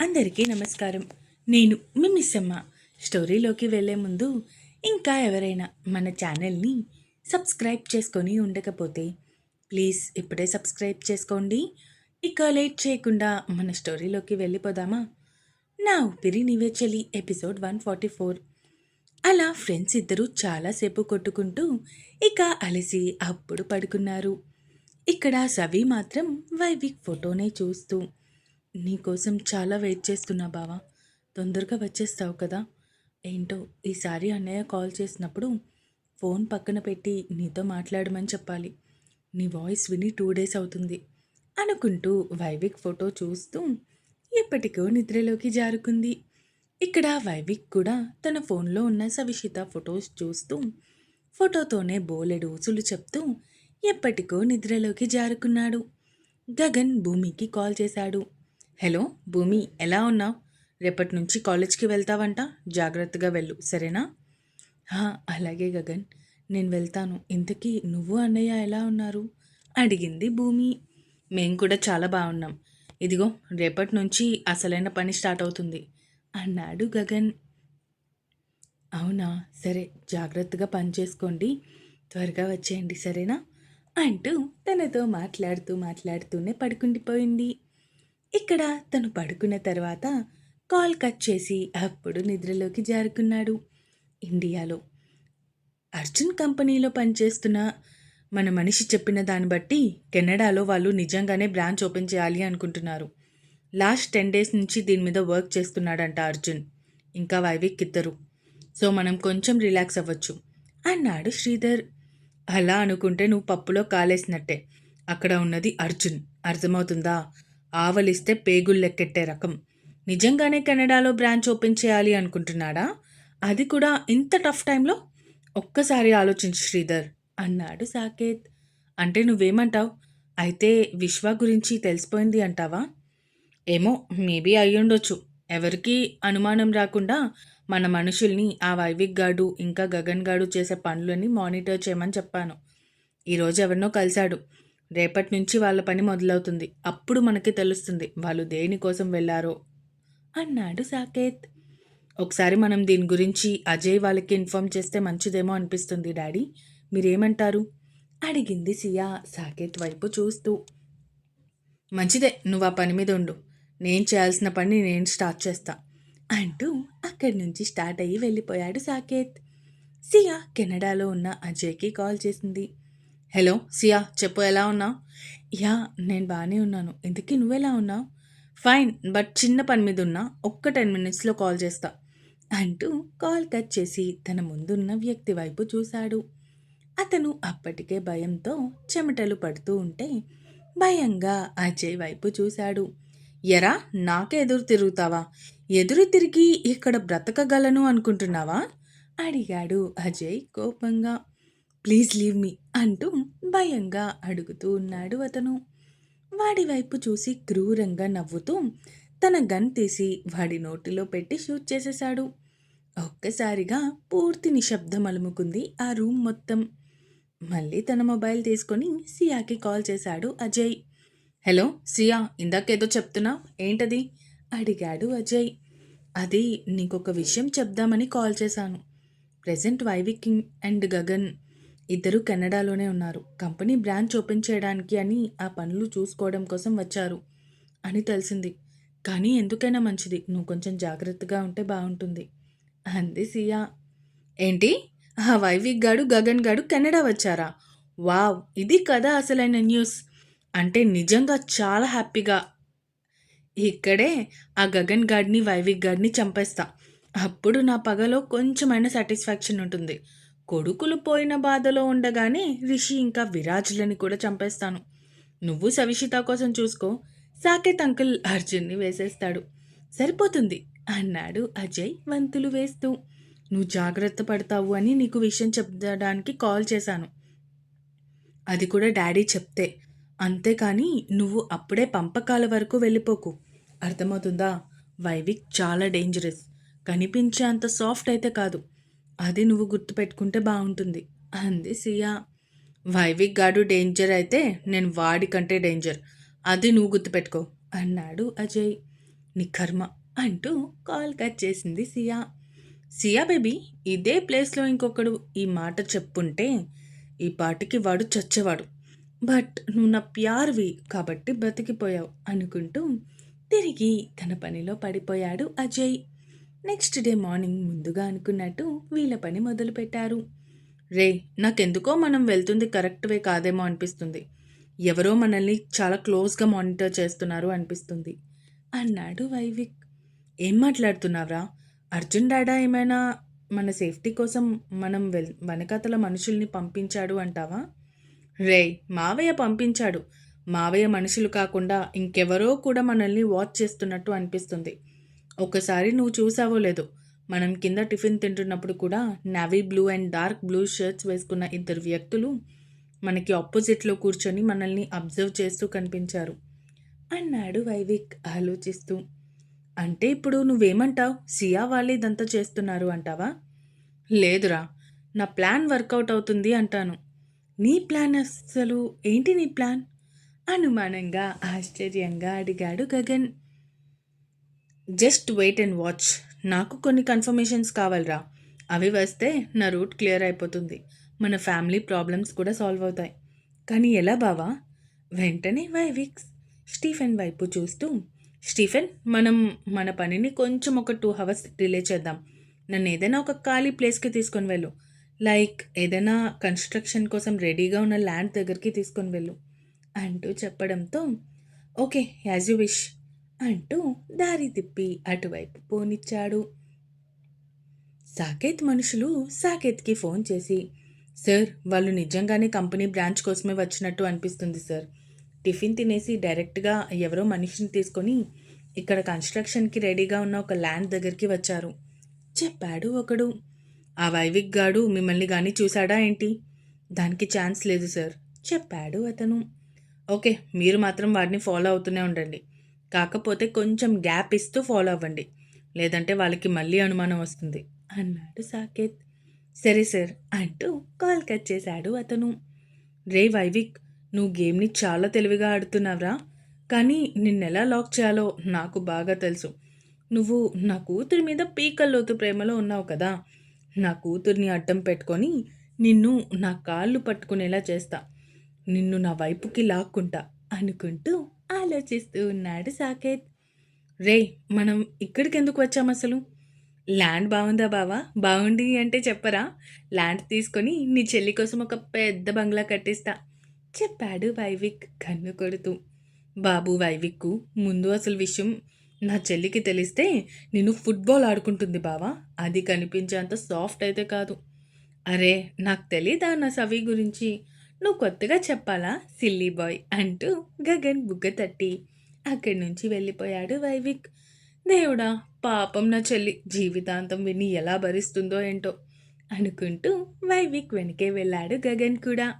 అందరికీ నమస్కారం. నేను మీ స్టోరీలోకి వెళ్ళే ముందు ఇంకా ఎవరైనా మన ఛానల్ని సబ్స్క్రైబ్ చేసుకొని ఉండకపోతే ప్లీజ్ ఇప్పుడే సబ్స్క్రైబ్ చేసుకోండి. ఇక లేట్ చేయకుండా మన స్టోరీలోకి వెళ్ళిపోదామా? నా ఊపిరి నీవే ఎపిసోడ్ వన్ ఫార్టీ ఫోర్. అలా ఫ్రెండ్స్ ఇద్దరూ చాలాసేపు కొట్టుకుంటూ ఇక అలసి అప్పుడు పడుకున్నారు. ఇక్కడ సవి మాత్రం వైవిక్ ఫోటోనే చూస్తూ నీకోసం చాలా వెయిట్ చేస్తున్నా బావా. తొందరగా వచ్చేస్తావు కదా. ఏంటో ఈసారి అన్నయ్య కాల్ చేసినప్పుడు ఫోన్ పక్కన పెట్టి నీతో మాట్లాడమని చెప్పాలి. నీ వాయిస్ విని టూ డేస్ అవుతుంది అనుకుంటూ వైవిక్ ఫోటో చూస్తూ ఎప్పటికో నిద్రలోకి జారుకుంది. ఇక్కడ వైవిక్ కూడా తన ఫోన్లో ఉన్న సవిషిత ఫొటోస్ చూస్తూ ఫోటోతోనే బోలెడు ఊసులు చెప్తూ ఎప్పటికో నిద్రలోకి జారుకున్నాడు. గగన్ భూమికి కాల్ చేశాడు. హలో భూమి ఎలా ఉన్నావు? రేపటి నుంచి కాలేజ్కి వెళ్తావంట? జాగ్రత్తగా వెళ్ళు సరేనా? అలాగే గగన్. నేను వెళ్తాను. ఇంతకీ నువ్వు అన్నయ్య ఎలా ఉన్నారు? అడిగింది భూమి. మేం కూడా చాలా బాగున్నాం. ఇదిగో రేపటి నుంచి అసలైన పని స్టార్ట్ అవుతుంది అన్నాడు గగన్. అవునా? సరే జాగ్రత్తగా పని చేసుకోండి. త్వరగా వచ్చేయండి సరేనా? అంటూ తనతో మాట్లాడుతూ మాట్లాడుతూనే పడుకుండిపోయింది. ఇక్కడ తను పడుకున్న తర్వాత కాల్ కట్ చేసి అప్పుడు నిద్రలోకి జారుకున్నాడు. ఇండియాలో అర్జున్ కంపెనీలో పనిచేస్తున్న మన మనిషి చెప్పిన దాన్ని బట్టి కెనడాలో వాళ్ళు నిజంగానే బ్రాంచ్ ఓపెన్ చేయాలి అనుకుంటున్నారు. లాస్ట్ టెన్ డేస్ నుంచి దీని మీద వర్క్ చేస్తున్నాడంట అర్జున్. ఇంకా వైవిక్ ఇద్దరు. సో మనం కొంచెం రిలాక్స్ అవ్వచ్చు అన్నాడు శ్రీధర్. అలా అనుకుంటే నువ్వు పప్పులో కాలేసినట్టే. అక్కడ ఉన్నది అర్జున్. అర్థమవుతుందా? ఆవలిస్తే పేగుల్లెక్కెట్టే రకం. నిజంగానే కెనడాలో బ్రాంచ్ ఓపెన్ చేయాలి అనుకుంటున్నాడా? అది కూడా ఇంత టఫ్ టైంలో? ఒక్కసారి ఆలోచించు శ్రీధర్ అన్నాడు సాకేత్. అంటే నువ్వేమంటావు? అయితే విశ్వ గురించి తెలిసిపోయింది అంటావా? ఏమో మేబీ అయ్యుండొచ్చు. ఎవరికీ అనుమానం రాకుండా మన మనుషుల్ని ఆ వైవిక్ గాడు ఇంకా గగన్ గాడు చేసే పనులని మానిటర్ చేయమని చెప్పాను. ఈరోజు ఎవరినో కలిశాడు. రేపటి నుంచి వాళ్ళ పని మొదలవుతుంది. అప్పుడు మనకి తెలుస్తుంది వాళ్ళు దేనికోసం వెళ్ళారో. అన్నాడు సాకేత్. ఒకసారి మనం దీని గురించి అజయ్ వాళ్ళకి ఇన్ఫామ్ చేస్తే మంచిదేమో అనిపిస్తుంది డాడీ. మీరేమంటారు? అడిగింది సియా సాకేత్ వైపు చూస్తూ. మంచిదే నువ్వు ఆ పని మీద ఉండు. నేను చేయాల్సిన పని నేను స్టార్ట్ చేస్తా అంటూ అక్కడి నుంచి స్టార్ట్ అయ్యి వెళ్ళిపోయాడు సాకేత్. సియా కెనడాలో ఉన్న అజయ్కి కాల్ చేసింది. హలో సియా చెప్పు ఎలా ఉన్నావు? యా నేను బాగానే ఉన్నాను. ఇంతకీ నువ్వెలా ఉన్నావు? ఫైన్ బట్ చిన్న పని మీద ఉన్నా ఒక్క టెన్ మినిట్స్లో కాల్ చేస్తా అంటూ కాల్ కట్ చేసి తన ముందున్న వ్యక్తి వైపు చూశాడు. అతను అప్పటికే భయంతో చెమటలు పడుతూ ఉంటే భయంగా అజయ్ వైపు చూశాడు. ఎరా నాకే ఎదురు తిరుగుతావా? ఎదురు తిరిగి ఇక్కడ బ్రతకగలను అనుకుంటున్నావా? అడిగాడు అజయ్ కోపంగా. ప్లీజ్ లీవ్ మీ అంటూ భయంగా అడుగుతూ ఉన్నాడు అతను. వాడి వైపు చూసి క్రూరంగా నవ్వుతూ తన గన్ తీసి వాడి నోటిలో పెట్టి షూట్ చేసేశాడు. ఒక్కసారిగా పూర్తి నిశ్శబ్దం అలుముకుంది ఆ రూమ్ మొత్తం. మళ్ళీ తన మొబైల్ తీసుకొని సియాకి కాల్ చేశాడు అజయ్. హలో సియా ఇందాకేదో చెప్తున్నా ఏంటది? అడిగాడు అజయ్. అది నీకొక విషయం చెప్దామని కాల్ చేశాను. ప్రజెంట్ వైవికింగ్ అండ్ గగన్ ఇద్దరు కెనడాలోనే ఉన్నారు. కంపెనీ బ్రాంచ్ ఓపెన్ చేయడానికి అని ఆ పనులు చూసుకోవడం కోసం వచ్చారు అని తెలిసింది. కానీ ఎందుకైనా మంచిది. నువ్వు కొంచెం జాగ్రత్తగా ఉంటే బాగుంటుంది. అంది సియా. ఏంటి? ఆ వైవిక్ గాడు గగన్ గాడు కెనడా వచ్చారా? వావ్ ఇది కదా అసలైన న్యూస్. అంటే నిజంగా చాలా హ్యాపీగా. ఇక్కడే ఆ గగన్ గాడిని వైవిక్ గాడిని చంపేస్తా. అప్పుడు నా పగలో కొంచెమైనా సాటిస్ఫాక్షన్ ఉంటుంది. కొడుకులు పోయిన బాధలో ఉండగానే రిషి ఇంకా విరాజులని కూడా చంపేస్తాను. నువ్వు సవిషిత కోసం చూసుకో. సాకేత్ అంకుల్ అర్జున్ని వేసేస్తాడు. సరిపోతుంది అన్నాడు అజయ్ వంతులు వేస్తూ. నువ్వు జాగ్రత్త పడతావు అని నీకు విషయం చెప్పడానికి కాల్ చేశాను. అది కూడా డాడీ చెప్తే. అంతేకాని నువ్వు అప్పుడే పంపకాల వరకు వెళ్ళిపోకు. అర్థమవుతుందా? వైవిక్ చాలా డేంజరస్ కనిపించే అంత సాఫ్ట్ అయితే కాదు. అది నువ్వు గుర్తుపెట్టుకుంటే బాగుంటుంది. అంది సియా. వైవిక్ గాడు డేంజర్ అయితే నేను వాడి కంటే డేంజర్. అది నువ్వు గుర్తుపెట్టుకో అన్నాడు అజయ్. నీ కర్మ అంటూ కాల్ కట్ చేసింది సియా. సియా బేబీ ఇదే ప్లేస్లో ఇంకొకడు ఈ మాట చెప్పుంటే ఈ పాటికి వాడు చచ్చేవాడు. బట్ నువ్వు నా ప్యార్వి కాబట్టి బతికిపోయావు అనుకుంటూ తిరిగి తన పనిలో పడిపోయాడు అజయ్. నెక్స్ట్ డే మార్నింగ్ ముందుగా అనుకున్నట్టు వీళ్ళ పని మొదలుపెట్టారు. రే నాకెందుకో మనం వెళ్తుంది కరెక్ట్ వే కాదేమో అనిపిస్తుంది. ఎవరో మనల్ని చాలా క్లోజ్గా మానిటర్ చేస్తున్నారు అనిపిస్తుంది. అన్నాడు వైవిక్. ఏం మాట్లాడుతున్నావురా? అర్జున్ డాడా ఏమైనా మన సేఫ్టీ కోసం మనం వెల్ వెనకతల మనుషుల్ని పంపించాడు అంటావా? రే మావయ్య పంపించాడు. మావయ్య మనుషులు కాకుండా ఇంకెవరో కూడా మనల్ని వాచ్ చేస్తున్నట్టు అనిపిస్తుంది. ఒకసారి నువ్వు చూసావో లేదో. మనం కింద టిఫిన్ తింటున్నప్పుడు కూడా navy blue and dark blue shirts వేసుకున్న ఇద్దరు వ్యక్తులు మనకి ఆపోజిట్లో కూర్చొని మనల్ని అబ్జర్వ్ చేస్తూ కనిపించారు. అన్నాడు వైవిక్ ఆలోచిస్తూ. అంటే ఇప్పుడు నువ్వేమంటావు? సియా వాళ్ళు ఇదంతా చేస్తున్నారు అంటావా? లేదురా నా ప్లాన్ వర్కౌట్ అవుతుంది అంటాను. నీ ప్లాన్ అసలు ఏంటి నీ ప్లాన్? అనుమానంగా ఆశ్చర్యంగా అడిగాడు Gagan. Just wait and watch. నాకు కొన్ని కన్ఫర్మేషన్స్ కావాలిరా. అవి వస్తే నా రూట్ క్లియర్ అయిపోతుంది. మన ఫ్యామిలీ ప్రాబ్లమ్స్ కూడా సాల్వ్ అవుతాయి. కానీ ఎలా బావా? వెంటనే వైవిక్స్ స్టీఫెన్ వైపు చూస్తూ స్టీఫెన్ మనం మన పనిని కొంచెం ఒక టూ అవర్స్ డిలే చేద్దాం. నన్ను ఏదైనా ఒక ఖాళీ ప్లేస్కి తీసుకొని వెళ్ళు. లైక్ ఏదైనా కన్స్ట్రక్షన్ కోసం రెడీగా ఉన్న ల్యాండ్ దగ్గరికి తీసుకొని వెళ్ళు. అంటూ చెప్పడంతో ఓకే యాజ్ యూ విష్. అంటూ దారి తిప్పి అటువైపు పోనిచ్చాడు. సాకేత్ మనుషులు సాకేత్కి ఫోన్ చేసి సార్ వాళ్ళు నిజంగానే కంపెనీ బ్రాంచ్ కోసమే వచ్చినట్టు అనిపిస్తుంది సార్. టిఫిన్ తినేసి డైరెక్ట్గా ఎవరో మనిషిని తీసుకొని ఇక్కడ కన్స్ట్రక్షన్కి రెడీగా ఉన్న ఒక ల్యాండ్ దగ్గరికి వచ్చారు. చెప్పాడు ఒకడు. ఆ వైవిక్ గాడు మిమ్మల్ని కానీ చూశాడా ఏంటి? దానికి ఛాన్స్ లేదు సార్ చెప్పాడు అతను. ఓకే మీరు మాత్రం వాడిని ఫాలో అవుతూనే ఉండండి. కాకపోతే కొంచెం గ్యాప్ ఇస్తూ ఫాలో అవ్వండి. లేదంటే వాళ్ళకి మళ్ళీ అనుమానం వస్తుంది. అన్నాడు సాకేత్. సరే సార్ అంటూ కాల్ కట్ చేశాడు అతను. రే వైవిక్ నువ్వు గేమ్ని చాలా తెలివిగా ఆడుతున్నావురా. కానీ నిన్నెలా లాక్ చేయాలో నాకు బాగా తెలుసు. నువ్వు నా కూతురి మీద పీకల్లోతు ప్రేమలో ఉన్నావు కదా. నా కూతుర్ని అడ్డం పెట్టుకొని నిన్ను నా కాళ్ళు పట్టుకునేలా చేస్తా. నిన్ను నా వైపుకి లాక్కుంటా అనుకుంటూ ఆలోచిస్తూ ఉన్నాడు సాకేత్. రే మనం ఇక్కడికి ఎందుకు వచ్చాం అసలు? ల్యాండ్ బాగుందా బావా? బాగుంది అంటే చెప్పరా? ల్యాండ్ తీసుకొని నీ చెల్లి కోసం ఒక పెద్ద బంగ్లా కట్టిస్తా చెప్పాడు వైవిక్ కన్ను కొడుతూ. బాబు వైవిక్కు ముందు అసలు విషయం నా చెల్లికి తెలిస్తే నేను ఫుట్బాల్ ఆడుకుంటుంది బావా. అది కనిపించేంత సాఫ్ట్ అయితే కాదు. అరే నాకు తెలీదా నా సవి గురించి? నువ్వు కొత్తగా చెప్పాలా? సిల్లీ బాయ్ అంటూ గగన్ బుగ్గ తట్టి అక్కడి నుంచి వెళ్ళిపోయాడు వైవిక్. దేవుడా పాపం నా చెల్లి. జీవితాంతం విని ఎలా భరిస్తుందో ఏంటో అనుకుంటూ వైవిక్ వెనకే వెళ్ళాడు గగన్ కూడా.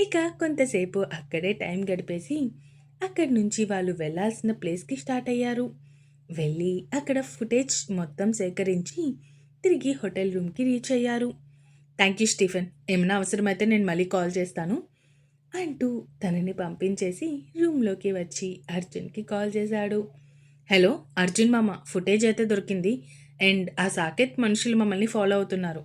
ఇక కొంతసేపు అక్కడే టైం గడిపేసి అక్కడి నుంచి వాళ్ళు వెళ్ళాల్సిన ప్లేస్కి స్టార్ట్ అయ్యారు. వెళ్ళి అక్కడ ఫుటేజ్ మొత్తం సేకరించి తిరిగి హోటల్ రూమ్కి రీచ్ అయ్యారు. Thank you Stephen. ఏమైనా అవసరమైతే నేను మళ్ళీ కాల్ చేస్తాను. అంటూ తనని పంపించేసి రూమ్లోకి వచ్చి అర్జున్కి కాల్ చేశాడు. హలో అర్జున్ మామ ఫుటేజ్ అయితే దొరికింది. అండ్ ఆ సాకేత్ మనుషులు మమ్మల్ని ఫాలో అవుతున్నారు.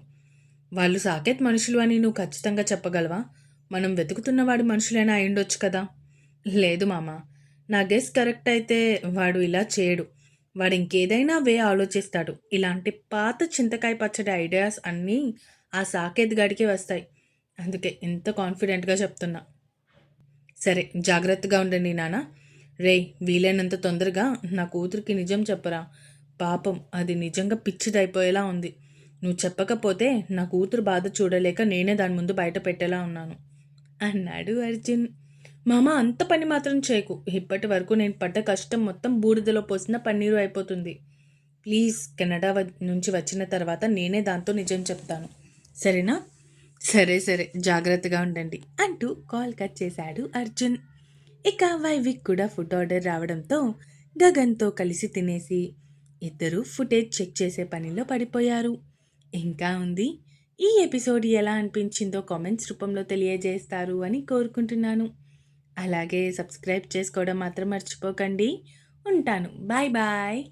వాళ్ళు సాకేత్ మనుషులు అని నువ్వు ఖచ్చితంగా చెప్పగలవా? మనం వెతుకుతున్న వాడి మనుషులైనా అయిండొచ్చు కదా? లేదు మామ. నా గెస్ కరెక్ట్ అయితే వాడు ఇలా చేయడు. వాడు ఇంకేదైనా వే ఆలోచిస్తాడు. ఇలాంటి పాత చింతకాయ పచ్చడి ఐడియాస్ అన్నీ ఆ సాకేత్ గాడికే వస్తాయి. అందుకే ఎంత కాన్ఫిడెంట్గా చెప్తున్నా. సరే జాగ్రత్తగా ఉండండి నాన్న రే వీలైనంత తొందరగా నా కూతురికి నిజం చెప్పరా. పాపం అది నిజంగా పిచ్చిదైపోయేలా ఉంది. నువ్వు చెప్పకపోతే నా కూతురు బాధ చూడలేక నేనే దాని ముందు బయట పెట్టేలా ఉన్నాను. అన్నాడు అర్జున్. మామ అంత పని మాత్రం చేయకు. ఇప్పటి వరకు నేను పడ్డ కష్టం మొత్తం బూడిదలో పోసిన పన్నీరు అయిపోతుంది. ప్లీజ్ కెనడా నుంచి వచ్చిన తర్వాత నేనే దాంతో నిజం చెప్తాను. సరేనా? సరే సరే. జాగ్రత్తగా ఉండండి. అంటూ కాల్ కట్ చేశాడు అర్జున్. ఇక వైవిక్ కూడా ఫుడ్ ఆర్డర్ రావడంతో గగన్తో కలిసి తినేసి ఇద్దరూ ఫుటేజ్ చెక్ చేసే పనిలో పడిపోయారు. ఇంకా ఉంది. ఈ ఎపిసోడ్ ఎలా అనిపించిందో కామెంట్స్ రూపంలో తెలియజేస్తారు అని కోరుకుంటున్నాను. అలాగే సబ్స్క్రైబ్ చేసుకోవడం మాత్రం మర్చిపోకండి. ఉంటాను. Bye bye.